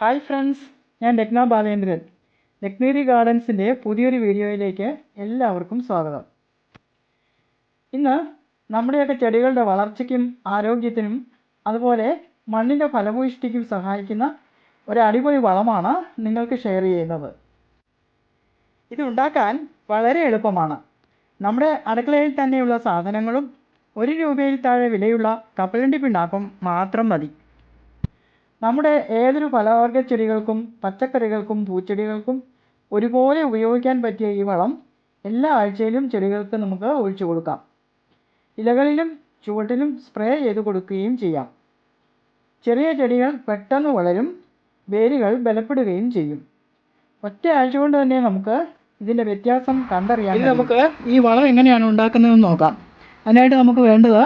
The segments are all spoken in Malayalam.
ഹായ് ഫ്രണ്ട്സ് ഞാൻ രത്ന ബാലേന്ദ്രൻ. ലക്നേരി ഗാർഡൻസിന്റെ പുതിയൊരു വീഡിയോയിലേക്ക് എല്ലാവർക്കും സ്വാഗതം. ഇന്ന് നമ്മുടെയൊക്കെ ചെടികളുടെ വളർച്ചയ്ക്കും ആരോഗ്യത്തിനും അതുപോലെ മണ്ണിന്റെ ഫലഭൂയിഷ്ടിക്കും സഹായിക്കുന്ന ഒരു അടിപൊളി വളമാണ് നിങ്ങൾക്ക് ഷെയർ ചെയ്യുന്നത്. ഇത് ഉണ്ടാക്കാൻ വളരെ എളുപ്പമാണ്. നമ്മുടെ അടുക്കളയിൽ തന്നെയുള്ള സാധനങ്ങളും ഒരു രൂപയിൽ താഴെ വിലയുള്ള കപ്പലണ്ടി മാത്രം മതി. നമ്മുടെ ഏതൊരു ഫലവർഗ ചെടികൾക്കും പച്ചക്കറികൾക്കും പൂച്ചെടികൾക്കും ഒരുപോലെ ഉപയോഗിക്കാൻ പറ്റിയ ഈ വളം എല്ലാ ആഴ്ചയിലും ചെടികൾക്ക് നമുക്ക് ഒഴിച്ചു കൊടുക്കാം. ഇലകളിലും ചുവട്ടിലും സ്പ്രേ ചെയ്ത് കൊടുക്കുകയും ചെയ്യാം. ചെറിയ ചെടികൾ പെട്ടെന്ന് വളരും വേരുകൾ ബലപ്പെടുകയും ചെയ്യും. ഒറ്റ ആഴ്ച കൊണ്ട് തന്നെ നമുക്ക് ഇതിന്റെ വ്യത്യാസം കണ്ടറിയാം നമുക്ക് ഈ വളം എങ്ങനെയാണ് ഉണ്ടാക്കുന്നതെന്ന് നോക്കാം. അതിനായിട്ട് നമുക്ക് വേണ്ടത്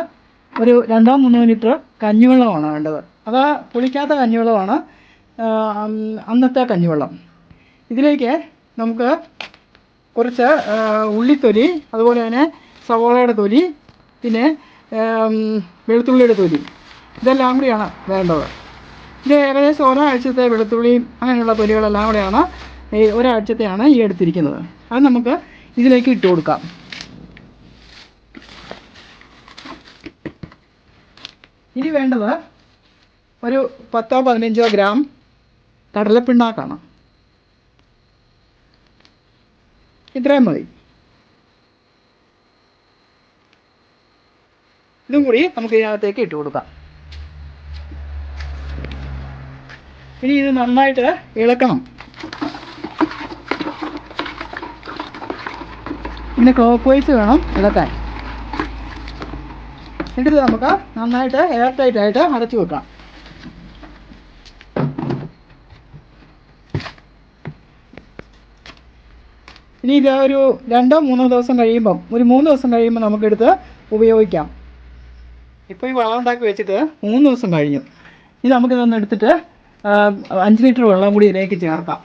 ഒരു രണ്ടോ മൂന്നോ ലിറ്റർ കഞ്ഞിവെള്ളമാണ് വേണ്ടത്. അത് പുളിക്കാത്ത കഞ്ഞിവെള്ളമാണ് അന്നത്തെ കഞ്ഞിവെള്ളം. ഇതിലേക്ക് നമുക്ക് കുറച്ച് ഉള്ളിത്തൊലി അതുപോലെ തന്നെ സവോളയുടെ തൊലി പിന്നെ വെളുത്തുള്ളിയുടെ തൊലി ഇതെല്ലാം കൂടിയാണ് വേണ്ടത്. ഇത് ഏകദേശം ഒരാഴ്ചത്തെ വെളുത്തുള്ളിയും അങ്ങനെയുള്ള തൊലികളെല്ലാം കൂടെയാണ് ഒരാഴ്ചത്തെയാണ് ഈ എടുത്തിരിക്കുന്നത്. അത് നമുക്ക് ഇതിലേക്ക് ഇട്ട് കൊടുക്കാം. ഇനി വേണ്ടത് ഒരു പത്തോ പതിനഞ്ചോ ഗ്രാം കടലപ്പിണ്ണാക്കാണ് ഇത്രയും മതി. ഇതും കൂടി നമുക്ക് ഇതിനകത്തേക്ക് ഇട്ട് കൊടുക്കാം. ഇനി ഇത് നന്നായിട്ട് ഇളക്കണം. ഇങ്ങനെ ക്ലോക്ക് വൈസ് വേണം ഇളക്കാൻ. എന്നിട്ട് നമുക്ക് നന്നായിട്ട് എയർ ടൈറ്റ് ആയിട്ട് അടച്ചു വെക്കാം. ഇനി ഇത് ഒരു രണ്ടോ മൂന്നോ ദിവസം കഴിയുമ്പം ഒരു മൂന്ന് ദിവസം കഴിയുമ്പോൾ നമുക്കെടുത്ത് ഉപയോഗിക്കാം. ഇപ്പോൾ ഈ വെള്ളം ഉണ്ടാക്കി വെച്ചിട്ട് മൂന്ന് ദിവസം കഴിഞ്ഞു. ഇനി നമുക്കിതൊന്ന് എടുത്തിട്ട് അഞ്ച് ലിറ്റർ വെള്ളം കൂടി ഇതിലേക്ക് ചേർക്കാം.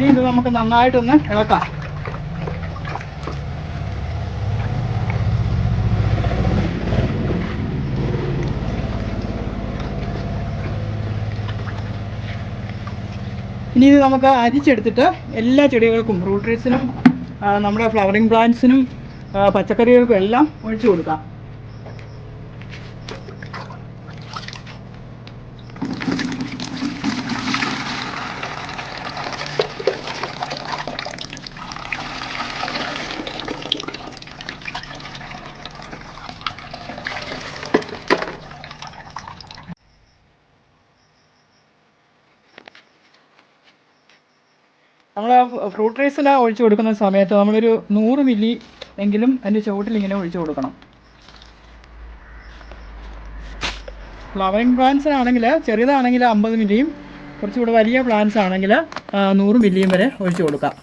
ഇനി ഇത് നമുക്ക് നന്നായിട്ടൊന്ന് ഇളക്കാം. ഇനി ഇത് നമുക്ക് അരിച്ചെടുത്തിട്ട് എല്ലാ ചെടികൾക്കും റൂട്ട് ട്രീസിനും നമ്മുടെ ഫ്ലവറിങ് പ്ലാന്റ്സിനും പച്ചക്കറികൾക്കും എല്ലാം ഒഴിച്ചു കൊടുക്കാം. നമ്മൾ ആ ഫ്രൂട്ട് റൈസിന് ഒഴിച്ചു കൊടുക്കുന്ന സമയത്ത് നമ്മളൊരു നൂറ് മില്ലി എങ്കിലും അതിന്റെ ചുവട്ടിൽ ഇങ്ങനെ ഒഴിച്ചു കൊടുക്കണം. ഫ്ലവറിങ് പ്ലാന്റ്സ് ആണെങ്കിൽ ചെറിയതാണെങ്കിൽ അമ്പത് മില്ലിയും കുറച്ചുകൂടെ വലിയ പ്ലാന്റ്സ് ആണെങ്കിൽ നൂറ് മില്ലിയും വരെ ഒഴിച്ചു കൊടുക്കാം.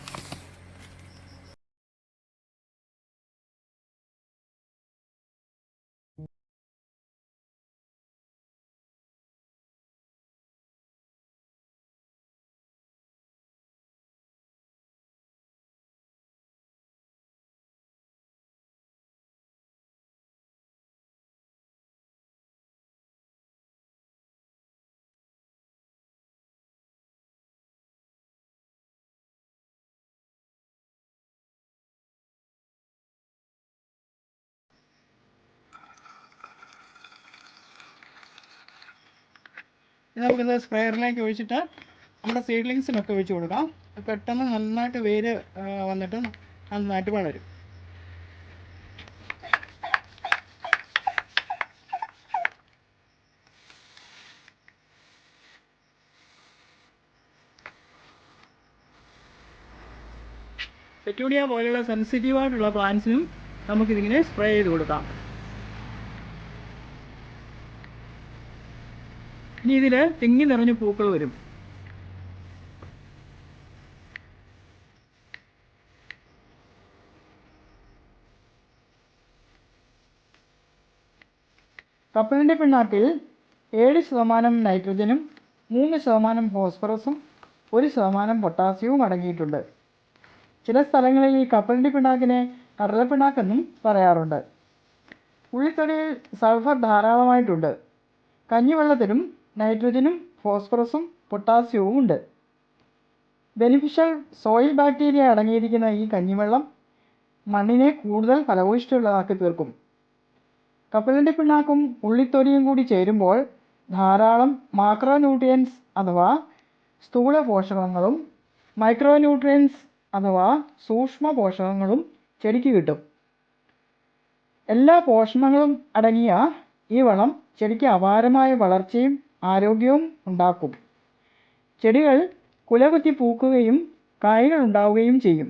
നമുക്കിത് സ്പ്രെയറിലേക്ക് ഒഴിച്ചിട്ട് നമ്മുടെ സീഡ്ലിങ്സിനൊക്കെ ഒഴിച്ചു കൊടുക്കാം. പെട്ടെന്ന് നന്നായിട്ട് വേര് വന്നിട്ട് നന്നായിട്ട് വളരും. പെറ്റൂണിയ പോലെയുള്ള സെൻസിറ്റീവായിട്ടുള്ള പ്ലാന്റ്സിനും നമുക്കിതിങ്ങനെ സ്പ്രേ ചെയ്ത് കൊടുക്കാം. ഇനി ഇതിൽ തിങ്ങി നിറഞ്ഞ് പൂക്കൾ വരും. കപ്പലിന്റെ പിണ്ണാക്കിൽ ഏഴ് ശതമാനം നൈട്രജനും മൂന്ന് ശതമാനം ഫോസ്ഫറസും ഒരു ശതമാനം പൊട്ടാസ്യവും അടങ്ങിയിട്ടുണ്ട്. ചില സ്ഥലങ്ങളിൽ ഈ കപ്പലിന്റെ പിണ്ണാക്കിനെ കടലപ്പിണ്ണാക്കെന്നും പറയാറുണ്ട്. ഉള്ളിത്തൊലിയിൽ സൾഫർ ധാരാളമായിട്ടുണ്ട്. കഞ്ഞിവെള്ളത്തിലും നൈട്രജനും ഫോസ്ഫറസും പൊട്ടാസ്യവും ഉണ്ട്. ബെനിഫിഷ്യൽ സോയിൽ ബാക്ടീരിയ അടങ്ങിയിരിക്കുന്ന ഈ കഞ്ഞിവെള്ളം മണ്ണിനെ കൂടുതൽ ഫലഭൂയിഷ്ഠമുള്ളതാക്കി തീർക്കും. കപ്പലിന്റെ പിണ്ണാക്കും ഉള്ളിത്തൊലിയും കൂടി ചേരുമ്പോൾ ധാരാളം മാക്രോ ന്യൂട്രിയൻസ് അഥവാ സ്ഥൂല പോഷകങ്ങളും മൈക്രോ ന്യൂട്രിയൻസ് അഥവാ സൂക്ഷ്മ പോഷകങ്ങളും ചെടിക്ക് കിട്ടും. എല്ലാ പോഷണങ്ങളും അടങ്ങിയ ഈ വളം ചെടിക്ക് അപാരമായ വളർച്ചയും ആരോഗ്യവും ഉണ്ടാക്കും. ചെടികൾ കുലകുത്തി പൂക്കുകയും കായകൾ ഉണ്ടാവുകയും ചെയ്യും.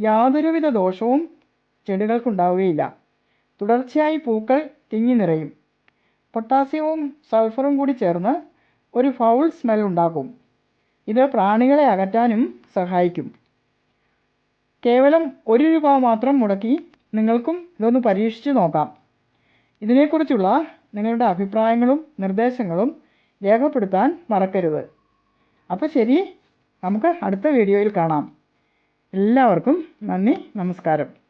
യാതൊരുവിധ ദോഷവും ചെടികൾക്കുണ്ടാവുകയില്ല. തുടർച്ചയായി പൂക്കൾ തിങ്ങി നിറയും. പൊട്ടാസ്യവും സൾഫറും കൂടി ചേർന്ന് ഒരു ഫൗൾ സ്മെൽ ഉണ്ടാക്കും. ഇത് പ്രാണികളെ അകറ്റാനും സഹായിക്കും. കേവലം ഒരു രൂപ മാത്രം മുടക്കി നിങ്ങൾക്കും ഇതൊന്ന് പരീക്ഷിച്ച് നോക്കാം. ഇതിനെക്കുറിച്ചുള്ള നിങ്ങളുടെ അഭിപ്രായങ്ങളും നിർദ്ദേശങ്ങളും രേഖപ്പെടുത്താൻ മറക്കരുത്. അപ്പോൾ ശരി നമുക്ക് അടുത്ത വീഡിയോയിൽ കാണാം. എല്ലാവർക്കും നന്ദി നമസ്കാരം.